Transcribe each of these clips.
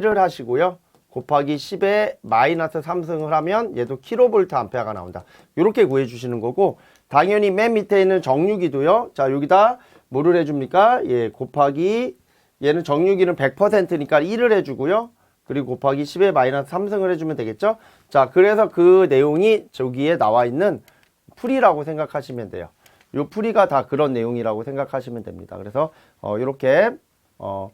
7을 하시고요. 곱하기 10에 마이너스 3승을 하면 얘도 킬로볼트 암페어가 나온다. 이렇게 구해 주시는 거고 당연히 맨 밑에 있는 정유기도요. 자, 여기다 뭐를 해 줍니까? 예, 곱하기 얘는 정유기는 100%니까 1을 해 주고요. 그리고 곱하기 10에 마이너스 3승을 해 주면 되겠죠? 자, 그래서 그 내용이 저기에 나와 있는 풀이라고 생각하시면 돼요. 요 풀이가 다 그런 내용이라고 생각하시면 됩니다. 그래서 어, 이렇게 어,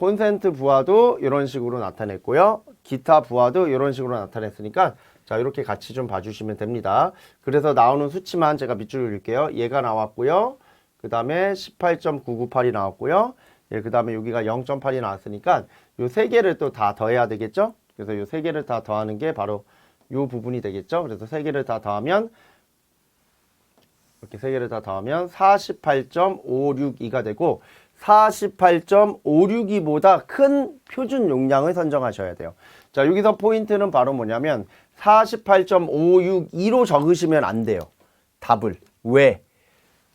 콘센트 부하도 이런 식으로 나타냈고요. 기타 부하도 이런 식으로 나타냈으니까 자 이렇게 같이 좀 봐주시면 됩니다. 그래서 나오는 수치만 제가 밑줄 그릴게요. 얘가 나왔고요. 그 다음에 18.998이 나왔고요. 예, 그 다음에 여기가 0.8이 나왔으니까 요 세 개를 또 다 더해야 되겠죠? 그래서 요 세 개를 다 더하는 게 바로 요 부분이 되겠죠? 그래서 세 개를 다 더하면 이렇게 세 개를 다 더하면 48.562가 되고 48.562보다 큰 표준 용량을 선정하셔야 돼요. 자, 여기서 포인트는 바로 뭐냐면 48.562로 적으시면 안 돼요. 답을. 왜?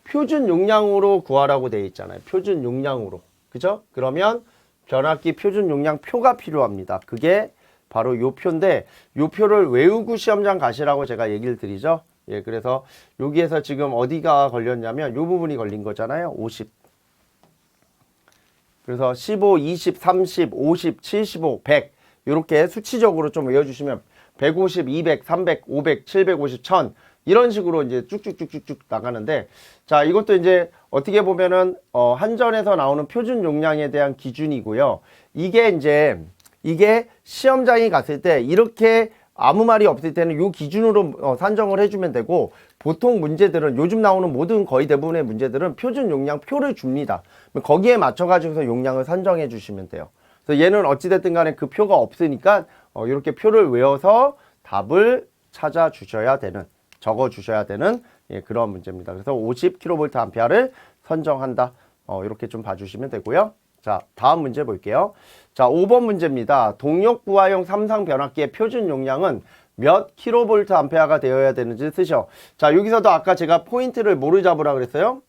표준 용량으로 구하라고 되어 있잖아요. 표준 용량으로. 그죠? 그러면 변압기 표준 용량 표가 필요합니다. 그게 바로 요 표인데 요 표를 외우고 시험장 가시라고 제가 얘기를 드리죠. 예, 그래서 여기에서 지금 어디가 걸렸냐면 요 부분이 걸린 거잖아요. 50. 그래서 15, 20, 30, 50, 75, 100 이렇게 수치적으로 좀 외워주시면 150, 200, 300, 500, 750, 1000 이런 식으로 이제 쭉쭉쭉쭉쭉 나가는데 자 이것도 이제 어떻게 보면은 어, 한전에서 나오는 표준 용량에 대한 기준이고요. 이게 이제 이게 시험장에 갔을 때 이렇게 아무 말이 없을 때는 요 기준으로 어, 산정을 해주면 되고 보통 문제들은 요즘 나오는 모든 거의 대부분의 문제들은 표준 용량 표를 줍니다. 거기에 맞춰 가지고서 용량을 산정해 주시면 돼요. 그래서 얘는 어찌됐든 간에 그 표가 없으니까 어, 이렇게 표를 외워서 답을 찾아 주셔야 되는 적어 주셔야 되는 예, 그런 문제입니다. 그래서 50kV 암페어를 선정한다. 어, 이렇게 좀 봐주시면 되고요. 자, 다음 문제 볼게요. 자, 5번 문제입니다. 동력 부하용 삼상 변압기의 표준 용량은 몇 킬로볼트 암페어가 되어야 되는지 쓰셔. 자, 여기서도 아까 제가 포인트를 뭐를 잡으라 그랬어요?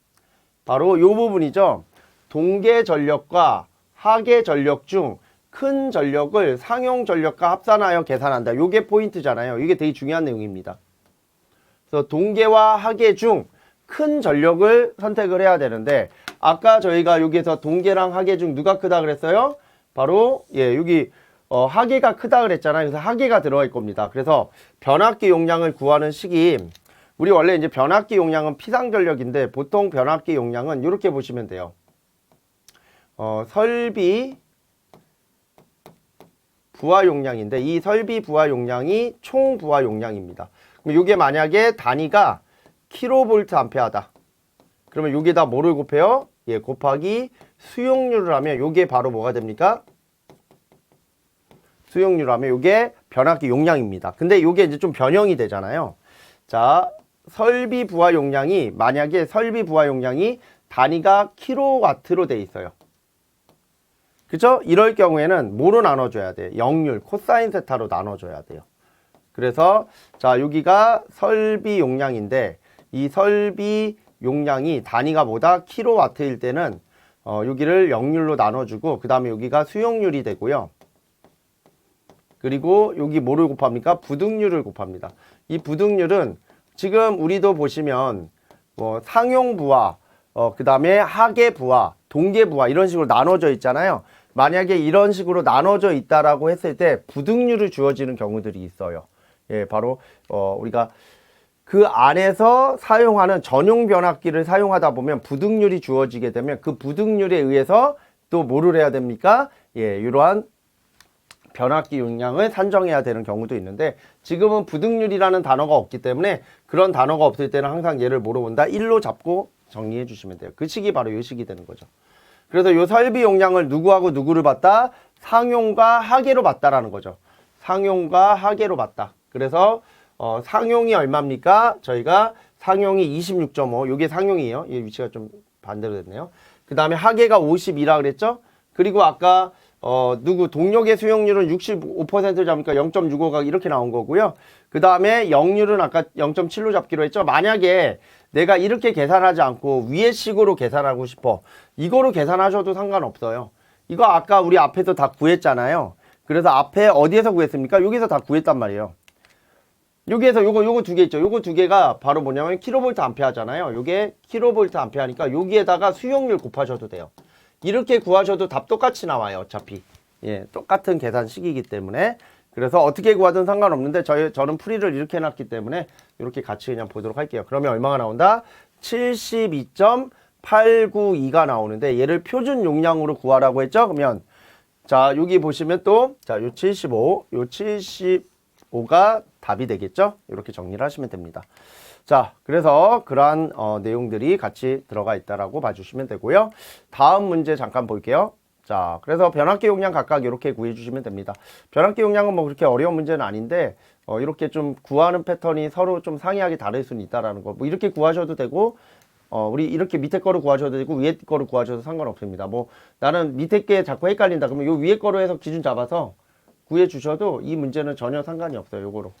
바로 요 부분이죠. 동계 전력과 하계 전력 중 큰 전력을 상용 전력과 합산하여 계산한다. 요게 포인트잖아요. 이게 되게 중요한 내용입니다. 그래서 동계와 하계 중 큰 전력을 선택을 해야 되는데 아까 저희가 여기에서 동계랑 하계 중 누가 크다 그랬어요? 바로 예 여기 어, 하계가 크다 그랬잖아요. 그래서 하계가 들어갈 겁니다. 그래서 변압기 용량을 구하는 식이 우리 원래 이제 변압기 용량은 피상 전력인데 보통 변압기 용량은 이렇게 보시면 돼요. 어, 설비 부하 용량인데 이 설비 부하 용량이 총 부하 용량입니다. 그럼 이게 만약에 단위가 킬로볼트 암페어다. 그러면 여기다 뭐를 곱해요? 예, 곱하기 수용률을 하면 요게 바로 뭐가 됩니까? 수용률 하면 요게 변압기 용량입니다. 근데 요게 이제 좀 변형이 되잖아요. 자, 설비 부하 용량이 만약에 설비 부하 용량이 단위가 킬로와트로 돼 있어요. 그죠? 이럴 경우에는 뭐로 나눠줘야 돼? 역률, 코사인 세타로 나눠줘야 돼요. 그래서 자 여기가 설비 용량인데 이 설비 용량이 단위가 뭐다? 킬로와트일 때는 어, 여기를 역률로 나눠주고 그 다음에 여기가 수용률이 되고요. 그리고 여기 뭐를 곱합니까? 부등률을 곱합니다. 이 부등률은 지금 우리도 보시면 뭐 상용부하, 어, 그 다음에 하계부하, 동계부하 이런 식으로 나눠져 있잖아요. 만약에 이런 식으로 나눠져 있다라고 했을 때 부등률을 주어지는 경우들이 있어요. 예, 바로 어, 우리가 그 안에서 사용하는 전용 변압기를 사용하다 보면 부등률이 주어지게 되면 그 부등률에 의해서 또 뭐를 해야 됩니까? 예, 이러한 변압기 용량을 산정해야 되는 경우도 있는데 지금은 부등률이라는 단어가 없기 때문에 그런 단어가 없을 때는 항상 얘를 뭐로 본다? 1로 잡고 정리해 주시면 돼요. 그 식이 바로 이 식이 되는 거죠. 그래서 요 설비 용량을 누구하고 누구를 봤다? 상용과 하계로 봤다라는 거죠. 상용과 하계로 봤다. 그래서 어, 상용이 얼마입니까? 저희가 상용이 26.5. 요게 상용이에요. 이 위치가 좀 반대로 됐네요. 그 다음에 하계가 52라 그랬죠? 그리고 아까 어, 누구 동력의 수용률은 65% 잡으니까 0.65가 이렇게 나온 거고요. 그 다음에 역률은 아까 0.7로 잡기로 했죠. 만약에 내가 이렇게 계산하지 않고 위의 식으로 계산하고 싶어. 이거로 계산하셔도 상관없어요. 이거 아까 우리 앞에서 다 구했잖아요. 그래서 앞에 어디에서 구했습니까? 여기서 다 구했단 말이에요. 여기에서 요거 요거 두 개 있죠. 요거 두 개가 바로 뭐냐면 킬로볼트 암페어잖아요. 요게 킬로볼트 암페어니까 여기에다가 수용률 곱하셔도 돼요. 이렇게 구하셔도 답 똑같이 나와요. 어차피. 예, 똑같은 계산식이기 때문에 그래서 어떻게 구하든 상관없는데 저희 저는 풀이를 이렇게 해 놨기 때문에 이렇게 같이 그냥 보도록 할게요. 그러면 얼마가 나온다? 72.892가 나오는데 얘를 표준 용량으로 구하라고 했죠? 그러면 자 여기 보시면 또 자 요 75, 요 75가 답이 되겠죠? 이렇게 정리를 하시면 됩니다. 자, 그래서 그러한 어, 내용들이 같이 들어가 있다라고 봐주시면 되고요. 다음 문제 잠깐 볼게요. 자, 그래서 변압기 용량 각각 이렇게 구해 주시면 됩니다. 변압기 용량은 뭐 그렇게 어려운 문제는 아닌데 어, 이렇게 좀 구하는 패턴이 서로 좀 상이하게 다를 수는 있다라는 거. 뭐 이렇게 구하셔도 되고 어, 우리 이렇게 밑에 거를 구하셔도 되고 위에 거를 구하셔도 상관없습니다. 뭐 나는 밑에 게 자꾸 헷갈린다. 그러면 요 위에 거로 해서 기준 잡아서 구해 주셔도 이 문제는 전혀 상관이 없어요. 요거로.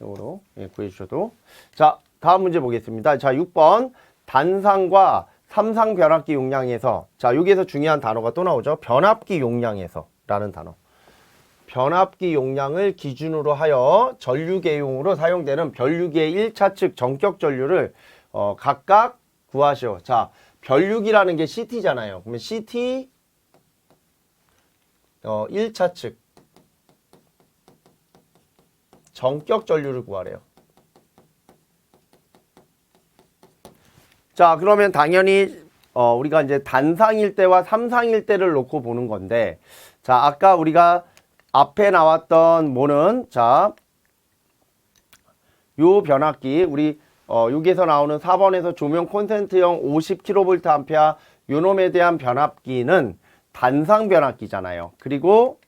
요거로 예, 구해 주셔도. 자, 다음 문제 보겠습니다. 자, 6번 단상과 삼상 변압기 용량에서 자, 여기에서 중요한 단어가 또 나오죠. 변압기 용량에서라는 단어. 변압기 용량을 기준으로 하여 전류계용으로 사용되는 변류기의 1차 측 전격 전류를 어, 각각 구하시오. 자, 변류기라는 게 CT잖아요. 그러면 CT 어, 1차 측 전격 전류를 구하래요. 자, 그러면 당연히 어, 우리가 이제 단상일 때와 삼상일 때를 놓고 보는 건데 자, 아까 우리가 앞에 나왔던 뭐는 자, 요 변압기 우리 어, 여기에서 나오는 4번에서 조명 콘센트형 50kV 암페어 요놈에 대한 변압기는 단상 변압기잖아요. 그리고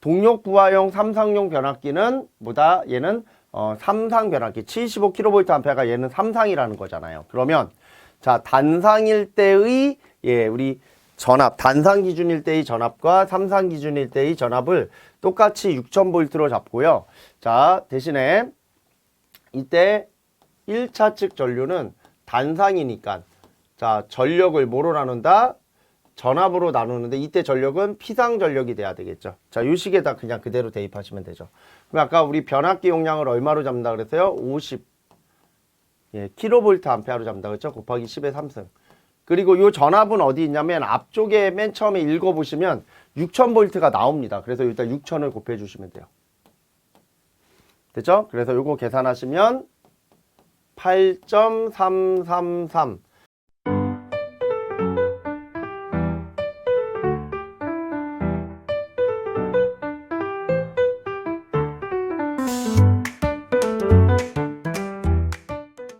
동력 부하용 삼상용 변압기는 뭐다? 얘는 어, 삼상 변압기 75kV 암페어가 얘는 삼상이라는 거잖아요. 그러면 자 단상일 때의 예 우리 전압 단상 기준일 때의 전압과 삼상 기준일 때의 전압을 똑같이 6000V로 잡고요. 자 대신에 이때 1차 측 전류는 단상이니까 자 전력을 뭐로 나눈다? 전압으로 나누는데 이때 전력은 피상 전력이 돼야 되겠죠. 자, 요 식에다 그냥 그대로 대입하시면 되죠. 그럼 아까 우리 변압기 용량을 얼마로 잡는다 그랬어요? 50 예, 킬로볼트 암페어로 잡는다 그랬죠? 곱하기 10의 3승. 그리고 요 전압은 어디 있냐면 앞쪽에 맨 처음에 읽어 보시면 6000볼트가 나옵니다. 그래서 일단 6000을 곱해 주시면 돼요. 됐죠? 그래서 요거 계산하시면 8.333